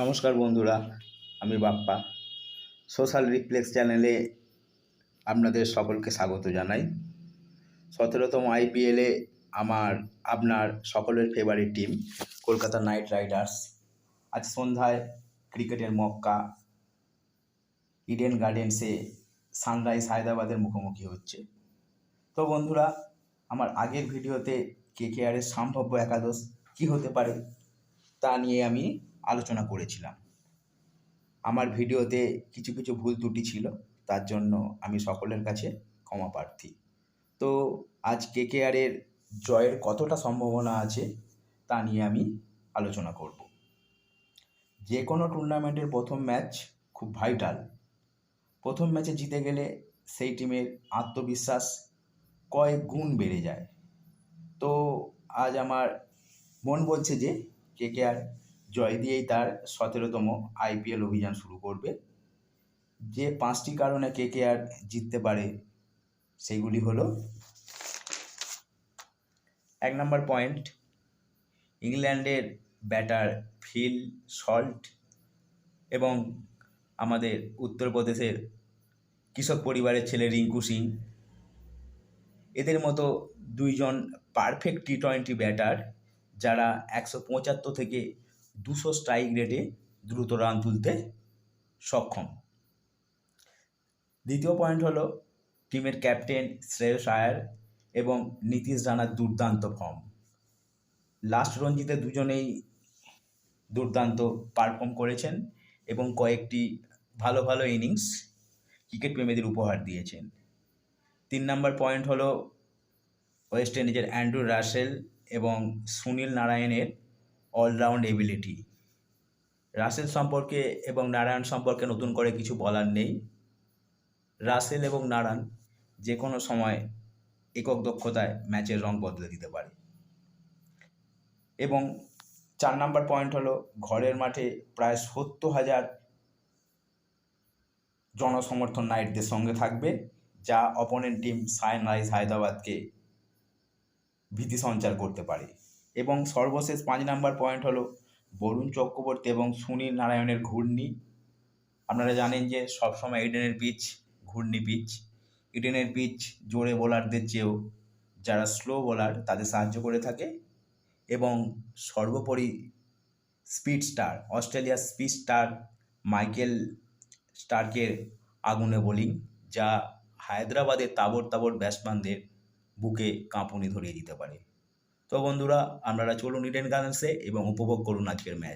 নমস্কার বন্ধুরা, আমি বাপ্পা। সোশ্যাল রিফ্লেক্স চ্যানেলে আপনাদের সকলকে স্বাগত জানাই। সতেরোতম আইপিএলে আমার, আপনার সকলের favourite team Kolkata Knight Riders আজ সন্ধ্যায় ক্রিকেটের মক্কা ইডেন গার্ডেন্সে সানরাইজ হায়দ্রাবাদের মুখোমুখি হচ্ছে। তো বন্ধুরা, আমার আগের ভিডিওতে কে কে আরের সম্ভাব্য একাদশ কী হতে পারে তা নিয়ে আমি আলোচনা করেছিলাম। আমার ভিডিওতে কিছু কিছু ভুল ত্রুটি ছিল, তার জন্য আমি সকলের কাছে ক্ষমা প্রার্থী। তো আজ কে কে আরের জয়ের কতটা সম্ভাবনা আছে, তা নিয়ে আমি আলোচনা করব। যে কোনো টুর্নামেন্টের প্রথম ম্যাচ খুব ভাইটাল। প্রথম ম্যাচে জিতে গেলে সেই টিমের আত্মবিশ্বাস কয়েক গুণ বেড়ে যায়। তো আজ আমার মন বলছে যে কে কে আর জয় দিয়েই তার সতেরোতম আইপিএল অভিযান শুরু করবে। যে পাঁচটি কারণে কে কে আর জিততে পারে সেগুলি হলো, এক নম্বর পয়েন্ট, ইংল্যান্ডের ব্যাটার ফিল সল্ট এবং আমাদের উত্তরপ্রদেশের কৃষক পরিবারের ছেলে রিঙ্কু সিং। এদের মতো দুইজন পারফেক্ট টি টোয়েন্টি ব্যাটার, যারা একশো পঁচাত্তর থেকে দুশো স্ট্রাইক রেটে দ্রুত রান তুলতে সক্ষম। দ্বিতীয় পয়েন্ট হলো টিমের ক্যাপ্টেন শ্রেয়স আয়ার এবং নীতিশ রানার দুর্দান্ত ফর্ম লাস্ট রঞ্জিতে দুজনেই দুর্দান্ত পারফর্ম করেছেন এবং কয়েকটি ভালো ভালো ইনিংস ক্রিকেট প্রেমীদের উপহার দিয়েছেন। তিন নম্বর পয়েন্ট হলো ওয়েস্ট ইন্ডিজের অ্যান্ড্রু রাসেল এবং সুনীল নারায়ণের অলরাউন্ড এবিলিটি রাসেল সম্পর্কে এবং নারায়ণ সম্পর্কে নতুন করে কিছু বলার নেই। রাসেল এবং নারায়ণ যে কোনো সময় একক দক্ষতায় ম্যাচের রং বদলে দিতে পারে। এবং চার নাম্বার পয়েন্ট হলো ঘরের মাঠে প্রায় সত্তর হাজার জনসমর্থন নাইটদের সঙ্গে থাকবে, যা অপোনেন্ট টিম সানরাইজ হায়দ্রাবাদকে ভীতি সঞ্চার করতে পারে। এবং সর্বশেষ পাঁচ নাম্বার পয়েন্ট হলো বরুণ চক্রবর্তী এবং সুনীল নারায়ণের ঘূর্ণি। আপনারা জানেন যে সবসময় ইডেনের পিচ ঘূর্ণি পিচ ইডেনের পিচ জোরে বোলারদের চেয়েও যারা স্লো বোলার তাদের সাহায্য করে থাকে এবং সর্বোপরি স্পিড স্টার অস্ট্রেলিয়ার স্পিড স্টার মাইকেল স্টার্কের আগুনে বোলিং, যা হায়দ্রাবাদের তাবর তাবর ব্যাটসম্যানদের বুকে কাঁপুনি ধরিয়ে দিতে পারে। তো বন্ধুরা আপনারা চলুন ইডেন গার্ডেন্সে এবং উপভোগ করুন আজকের ম্যাচ।